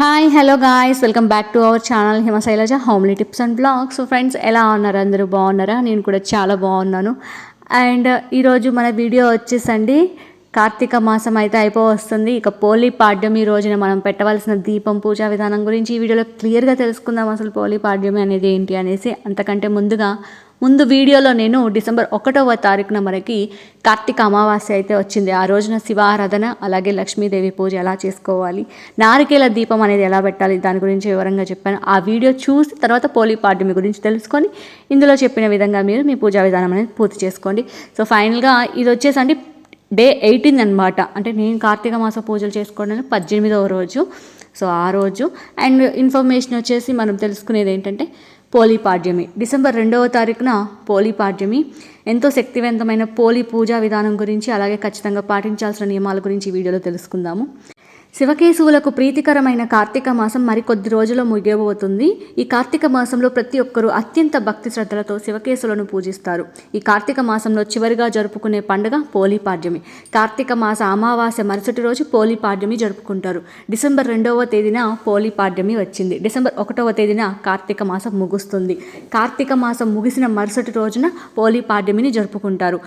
Hi hello guys welcome back to our channel Himashailaja homely tips and blogs so friends ఎలా ఉన్నారు? అందరూ బాగున్నారా? నేను కూడా చాలా బాగున్నాను. అండ్ uh, ఈరోజు మన వీడియో వచ్చేసండి. కార్తీక మాసం అయితే అయిపో వస్తుంది ఇక పోలీ పాడ్యమి రోజున మనం పెట్టవలసిన దీపం పూజా విధానం గురించి ఈ వీడియోలో క్లియర్గా తెలుసుకుందాం. అసలు పోలీ పాడ్యమి అనేది ఏంటి అనేసి అంతకంటే ముందుగా ముందు వీడియోలో నేను డిసెంబర్ ఒకటవ తారీఖున మనకి కార్తీక అమావాస్య అయితే వచ్చింది. ఆ రోజున శివారాధన అలాగే లక్ష్మీదేవి పూజ ఎలా చేసుకోవాలి నారికేల దీపం అనేది ఎలా పెట్టాలి దాని గురించి వివరంగా చెప్పాను. ఆ వీడియో చూసి తర్వాత పోలీ పాడ్యమి గురించి తెలుసుకొని ఇందులో చెప్పిన విధంగా మీరు మీ పూజా విధానం అనేది పూర్తి చేసుకోండి. సో ఫైనల్గా ఇది వచ్చేసండి డే ఎయిటీన్ అనమాట అంటే నేను కార్తీక మాస పూజలు చేసుకోవడానికి పద్దెనిమిదవ రోజు. సో ఆ రోజు అండ్ ఇన్ఫర్మేషన్ వచ్చేసి మనం తెలుసుకునేది ఏంటంటే పోలీపాడ్యమి. డిసెంబర్ రెండవ తారీఖున పోలీపాడ్యమి. ఎంతో శక్తివంతమైన పోలీ పూజా విధానం గురించి అలాగే ఖచ్చితంగా పాటించాల్సిన నియమాల గురించి ఈ వీడియోలో తెలుసుకుందాము. శివకేశవులకు ప్రీతికరమైన కార్తీక మాసం మరికొద్ది రోజుల్లో ముగియబోతుంది. ఈ కార్తీక మాసంలో ప్రతి ఒక్కరూ అత్యంత భక్తి శ్రద్ధలతో శివకేశులను పూజిస్తారు. ఈ కార్తీక మాసంలో చివరిగా జరుపుకునే పండుగ పోలీపాడ్యమి కార్తీక మాస అమావాస్య మరుసటి రోజు పోలీపాడ్యమి జరుపుకుంటారు. డిసెంబర్ రెండవ తేదీన పోలీపాడ్యమి వచ్చింది. డిసెంబర్ ఒకటవ తేదీన కార్తీక మాసం ముగుస్తుంది. కార్తీక మాసం ముగిసిన మరుసటి రోజున పోలీపాడ్యమిని జరుపుకుంటారు.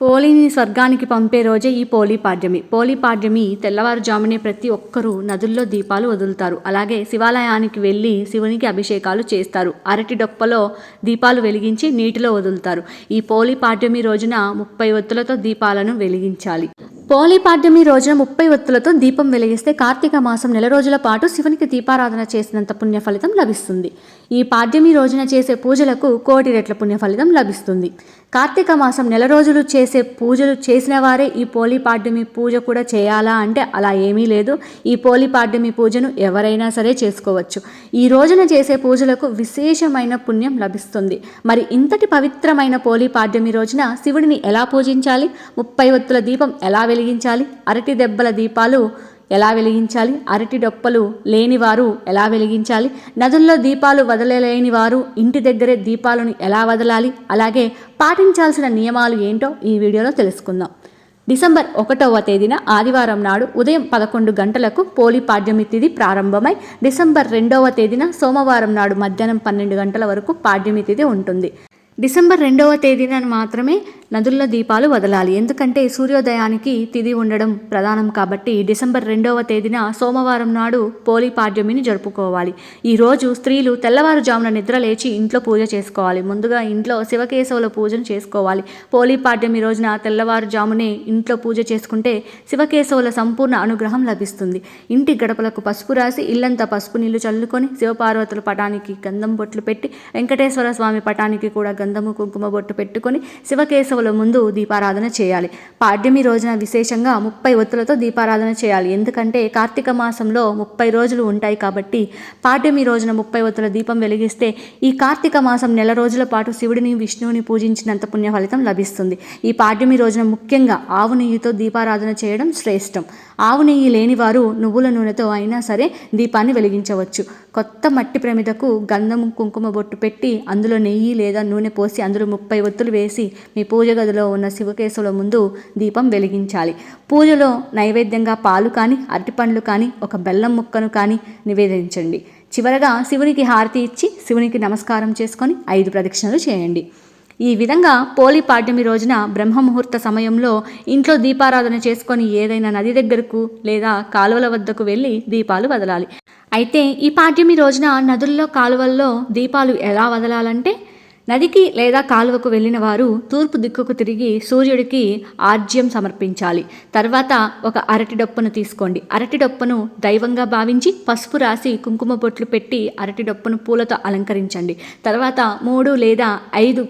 పోలీని స్వర్గానికి పంపే రోజే ఈ పోలీ పాడ్యమి. పోలీ పాడ్యమి తెల్లవారుజామునే ప్రతి ఒక్కరూ నదుల్లో దీపాలు వదులుతారు. అలాగే శివాలయానికి వెళ్ళి శివునికి అభిషేకాలు చేస్తారు. అరటి డొప్పలో దీపాలు వెలిగించి నీటిలో వదులుతారు. ఈ పోలీ పాడ్యమి రోజున ముప్పై ఒత్తులతో దీపాలను వెలిగించాలి. పోలీ పాడ్యమి రోజున ముప్పై ఒత్తులతో దీపం వెలిగిస్తే కార్తీక మాసం నెల రోజుల పాటు శివునికి దీపారాధన చేసినంత పుణ్య ఫలితం లభిస్తుంది. ఈ పాడ్యమి రోజున చేసే పూజలకు కోటి రెట్ల పుణ్య ఫలితం లభిస్తుంది. కార్తీక మాసం నెల రోజులు చేసే పూజలు చేసిన వారే ఈ పోలిపాడ్యమి పూజ కూడా చేయాలా అంటే అలా ఏమీ లేదు. ఈ పోలిపాడ్యమి పూజను ఎవరైనా సరే చేసుకోవచ్చు. ఈ రోజున చేసే పూజలకు విశేషమైన పుణ్యం లభిస్తుంది. మరి ఇంతటి పవిత్రమైన పోలిపాడ్యమి రోజున శివుడిని ఎలా పూజించాలి? ముప్పై ఒత్తుల దీపం ఎలా వెలిగించాలి? అరటి దెబ్బల దీపాలు ఎలా వెలిగించాలి? అరటి డొప్పలు లేనివారు ఎలా వెలిగించాలి? నదుల్లో దీపాలు వదలలేని వారు ఇంటి దగ్గరే దీపాలను ఎలా వదలాలి? అలాగే పాటించాల్సిన నియమాలు ఏంటో ఈ వీడియోలో తెలుసుకుందాం. డిసెంబర్ ఒకటవ తేదీన ఆదివారం నాడు ఉదయం పదకొండు గంటలకు పోలీ పాడ్యమి తిథి ప్రారంభమై డిసెంబర్ రెండవ తేదీన సోమవారం నాడు మధ్యాహ్నం పన్నెండు గంటల వరకు పాడ్యమి తిథి ఉంటుంది. డిసెంబర్ రెండవ తేదీన మాత్రమే నదుల్లో దీపాలు వదలాలి. ఎందుకంటే సూర్యోదయానికి తిది ఉండడం ప్రధానం కాబట్టి డిసెంబర్ రెండవ తేదీన సోమవారం నాడు పోలీ పాడ్యమిని జరుపుకోవాలి. ఈరోజు స్త్రీలు తెల్లవారుజామున నిద్ర లేచి ఇంట్లో పూజ చేసుకోవాలి. ముందుగా ఇంట్లో శివకేశవుల పూజను చేసుకోవాలి. పోలీ పాడ్యమి రోజున తెల్లవారుజామునే ఇంట్లో పూజ చేసుకుంటే శివకేశవుల సంపూర్ణ అనుగ్రహం లభిస్తుంది. ఇంటి గడపలకు పసుపు రాసి ఇల్లంతా పసుపు నీళ్ళు చల్లుకొని శివపార్వతుల పటానికి గంధం బొట్లు పెట్టి వెంకటేశ్వర స్వామి పటానికి కూడా గంధము కుంకుమ బొట్టు పెట్టుకొని శివకేశవుల ముందు దీపారాధన చేయాలి. పాడ్యమి రోజున విశేషంగా ముప్పై ఒత్తులతో దీపారాధన చేయాలి. ఎందుకంటే కార్తీక మాసంలో ముప్పై రోజులు ఉంటాయి కాబట్టి పాడ్యమి రోజున ముప్పై ఒత్తుల దీపం వెలిగిస్తే ఈ కార్తీక మాసం నెల రోజుల పాటు శివుడిని విష్ణువుని పూజించినంత పుణ్య ఫలితం లభిస్తుంది. ఈ పాడ్యమి రోజున ముఖ్యంగా ఆవు నెయ్యితో దీపారాధన చేయడం శ్రేష్టం. ఆవు నెయ్యి లేని వారు నువ్వుల నూనెతో అయినా సరే దీపాన్ని వెలిగించవచ్చు. కొత్త మట్టి ప్రమిదకు గంధము కుంకుమ బొట్టు పెట్టి అందులో నెయ్యి లేదా నూనె పోసి అందులో ముప్పై ఒత్తులు వేసి మీ పూజ గదిలో ఉన్న శివకేశవుల ముందు దీపం వెలిగించాలి. పూజలో నైవేద్యంగా పాలు కానీ అరటిపండ్లు కానీ ఒక బెల్లం ముక్కను కానీ నివేదించండి. చివరగా శివునికి హారతి ఇచ్చి శివునికి నమస్కారం చేసుకొని ఐదు ప్రదక్షిణలు చేయండి. ఈ విధంగా పోలి పాడ్యమి రోజున బ్రహ్మముహూర్త సమయంలో ఇంట్లో దీపారాధన చేసుకొని ఏదైనా నది దగ్గరకు లేదా కాలువల వద్దకు వెళ్ళి దీపాలు వదలాలి. అయితే ఈ పాడ్యమి రోజున నదుల్లో కాలువల్లో దీపాలు ఎలా వదలాలంటే నదికి లేదా కాలువకు వెళ్ళిన వారు తూర్పు దిక్కుకు తిరిగి సూర్యుడికి ఆర్జ్యం సమర్పించాలి. తర్వాత ఒక అరటి డొప్పను తీసుకోండి. అరటి డొప్పను దైవంగా భావించి పసుపు రాసి కుంకుమ బొట్లు పెట్టి అరటి డొప్పను పూలతో అలంకరించండి. తర్వాత మూడు లేదా ఐదు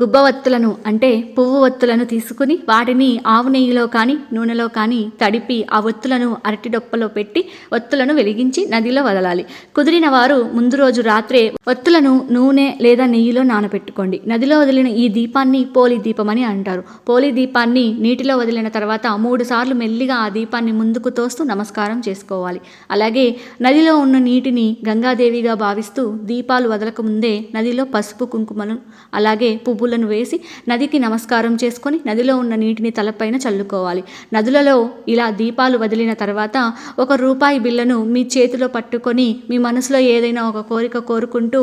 గుబ్బవత్తులను అంటే పువ్వు ఒత్తులను తీసుకుని వాటిని ఆవు నెయ్యిలో కానీ నూనెలో కానీ తడిపి ఆ ఒత్తులను అరటి డొప్పలో పెట్టి ఒత్తులను వెలిగించి నదిలో వదలాలి. కుదిరిన వారు ముందు రోజు రాత్రే ఒత్తులను నూనె లేదా నెయ్యిలో నానబెట్టాలి పెట్టుకోండి. నదిలో వదిలిన ఈ దీపాన్ని పోలి దీపం అని అంటారు. పోలి దీపాన్ని నీటిలో వదిలిన తర్వాత మూడు సార్లు మెల్లిగా ఆ దీపాన్ని ముందుకు తోస్తూ నమస్కారం చేసుకోవాలి. అలాగే నదిలో ఉన్న నీటిని గంగాదేవిగా భావిస్తూ దీపాలు వదలక ముందే నదిలో పసుపు కుంకుమను అలాగే పువ్వులను వేసి నదికి నమస్కారం చేసుకొని నదిలో ఉన్న నీటిని తలపైన చల్లుకోవాలి. నదులలో ఇలా దీపాలు వదిలిన తర్వాత ఒక రూపాయి బిళ్ళను మీ చేతిలో పట్టుకొని మీ మనసులో ఏదైనా ఒక కోరిక కోరుకుంటూ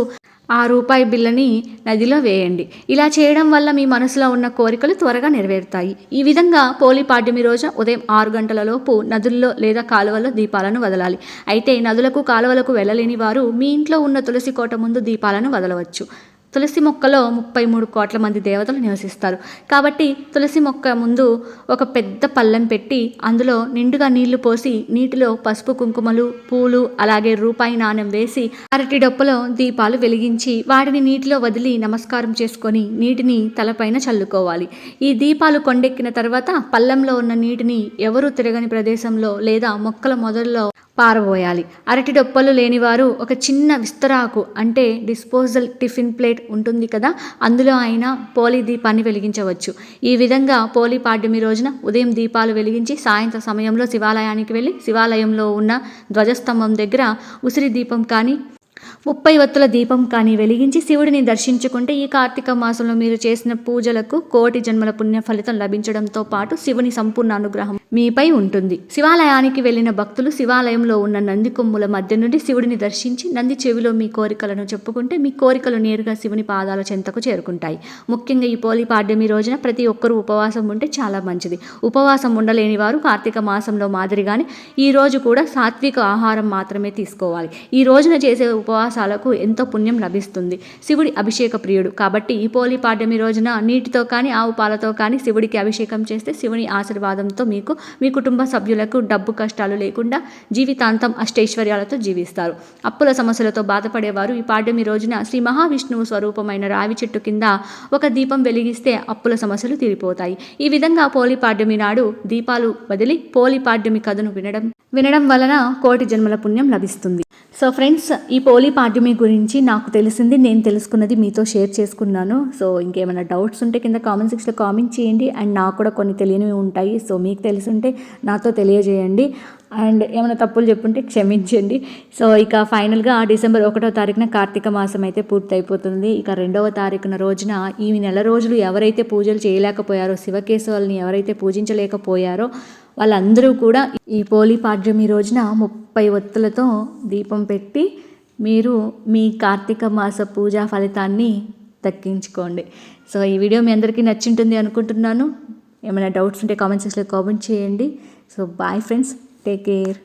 ఆ రూపాయి బిళ్ళని నదిలో వేయండి. ఇలా చేయడం వల్ల మీ మనసులో ఉన్న కోరికలు త్వరగా నెరవేరుతాయి. ఈ విధంగా పోలి పాడ్యమి రోజు ఉదయం ఆరు గంటలలోపు నదుల్లో లేదా కాలువలో దీపాలను వదలాలి. అయితే నదులకు కాలువలకు వెళ్ళలేని వారు మీ ఇంట్లో ఉన్న తులసి కోట ముందు దీపాలను వదలవచ్చు. తులసి మొక్కలో ముప్పై మూడు కోట్ల మంది దేవతలు నివసిస్తారు. కాబట్టి తులసి మొక్క ముందు ఒక పెద్ద పళ్ళెం పెట్టి అందులో నిండుగా నీళ్ళు పోసి నీటిలో పసుపు కుంకుమలు పూలు అలాగే రూపాయి నాణెం వేసి అరటి డొప్పలో దీపాలు వెలిగించి వాటిని నీటిలో వదిలి నమస్కారం చేసుకొని నీటిని తలపైన చల్లుకోవాలి. ఈ దీపాలు కొండెక్కిన తర్వాత పళ్ళెంలో ఉన్న నీటిని ఎవరు తిరగని ప్రదేశంలో లేదా మొక్కల మొదల్లో పారబోయాలి. అరటి డొప్పలు లేనివారు ఒక చిన్న విస్తరాకు అంటే డిస్పోజల్ టిఫిన్ ప్లేట్ ఉంటుంది కదా అందులో అయినా పోలి దీపాన్ని వెలిగించవచ్చు. ఈ విధంగా పోలీ పాడ్యమి రోజున ఉదయం దీపాలు వెలిగించి సాయంత్రం సమయంలో శివాలయానికి వెళ్ళి శివాలయంలో ఉన్న ధ్వజస్తంభం దగ్గర ఉసిరి దీపం కానీ ముప్పై వత్తుల దీపం కానీ వెలిగించి శివుడిని దర్శించుకుంటే ఈ కార్తీక మాసంలో మీరు చేసిన పూజలకు కోటి జన్మల పుణ్య ఫలితం లభించడంతో పాటు శివుని సంపూర్ణ అనుగ్రహం మీపై ఉంటుంది. శివాలయానికి వెళ్ళిన భక్తులు శివాలయంలో ఉన్న నంది కొమ్ముల మధ్య నుండి శివుడిని దర్శించి నంది చెవిలో మీ కోరికలను చెప్పుకుంటే మీ కోరికలు నేరుగా శివుని పాదాల చెంతకు చేరుకుంటాయి. ముఖ్యంగా ఈ పోలి పాడ్యమి రోజున ప్రతి ఒక్కరూ ఉపవాసం ఉంటే చాలా మంచిది. ఉపవాసం ఉండలేని వారు కార్తీక మాసంలో మాదిరిగానే ఈ రోజు కూడా సాత్విక ఆహారం మాత్రమే తీసుకోవాలి. ఈ రోజున చేసే ఉపవాసాలకు ఎంతో పుణ్యం లభిస్తుంది. శివుడి అభిషేక ప్రియుడు. కాబట్టి ఈ పోలి పాడ్యమి రోజున నీటితో కానీ ఆవు పాలతో కానీ శివుడికి అభిషేకం చేస్తే శివుని ఆశీర్వాదంతో మీకు మీ కుటుంబ సభ్యులకు డబ్బు కష్టాలు లేకుండా జీవితాంతం అష్టైశ్వర్యాలతో జీవిస్తారు. అప్పుల సమస్యలతో బాధపడేవారు ఈ పాడ్యమి రోజున శ్రీ మహావిష్ణువు స్వరూపమైన రావి చెట్టు కింద ఒక దీపం వెలిగిస్తే అప్పుల సమస్యలు తీరిపోతాయి. ఈ విధంగా పోలి పాడ్యమి నాడు దీపాలు వదిలి పోలి పాడ్యమి కథను వినడం వినడం వలన కోటి జన్మల పుణ్యం లభిస్తుంది. సో ఫ్రెండ్స్ ఈ పోలీ పాడ్యమి గురించి నాకు తెలిసింది నేను తెలుసుకున్నది మీతో షేర్ చేసుకున్నాను. సో ఇంకేమైనా డౌట్స్ ఉంటే కింద కామెంట్ సెక్షన్లో కామెంట్ చేయండి. అండ్ నాకు కూడా కొన్ని తెలియనివి ఉంటాయి. సో మీకు తెలుసుంటే నాతో తెలియజేయండి. అండ్ ఏమైనా తప్పులు చెప్పుంటే క్షమించండి. సో ఇక ఫైనల్గా డిసెంబర్ ఒకటో తారీఖున కార్తీక మాసం అయితే పూర్తయిపోతుంది. ఇక రెండవ తారీఖున రోజున ఈ నెల రోజులు ఎవరైతే పూజలు చేయలేకపోయారో శివకేశవుల్ని ఎవరైతే పూజించలేకపోయారో వాళ్ళందరూ కూడా ఈ పోలీ పాడ్యమి రోజున ముప్పై ఒత్తులతో దీపం పెట్టి మీరు మీ కార్తీక మాస పూజా ఫలితాన్ని దక్కించుకోండి. సో ఈ వీడియో మీ అందరికీ నచ్చింటుంది అనుకుంటున్నాను. ఏమైనా డౌట్స్ ఉంటే కామెంట్ సెక్షన్లో కామెంట్ చేయండి. So bye friends. Take care.